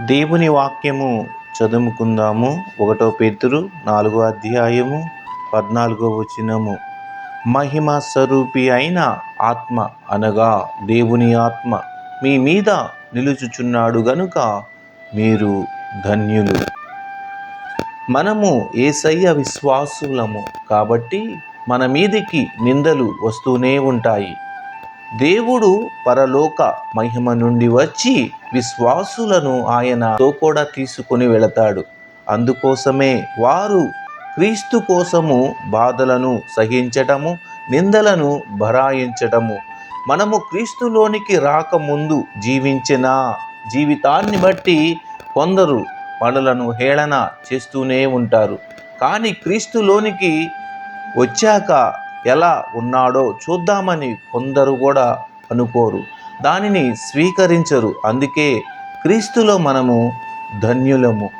దేవుని వాక్యము చదువుకుందాము. ఒకటో పేతురు నాలుగో అధ్యాయము పద్నాలుగో వచనము. మహిమ స్వరూపి అయిన ఆత్మ అనగా దేవుని ఆత్మ మీ మీద నిలుచుచున్నాడు గనుక మీరు ధన్యులు. మనము ఏసయ్య విశ్వాసులము కాబట్టి మన మీదికి నిందలు వస్తూనే ఉంటాయి. దేవుడు పరలోక మహిమ నుండి వచ్చి విశ్వాసులను ఆయనతో కూడా తీసుకొని వెళతాడు. అందుకోసమే వారు క్రీస్తు కోసము బాధలను సహించటము నిందలను భరాయించటము. మనము క్రీస్తులోనికి రాకముందు జీవించిన జీవితాన్ని బట్టి కొందరు పనులను హేళన చేస్తూనే ఉంటారు. కానీ క్రీస్తులోనికి వచ్చాక ఎలా ఉన్నాడో చూద్దామని కొందరు కూడా అనుకోరు. దానిని స్వీకరించరు. అందుకే క్రీస్తులో మనము ధన్యులము.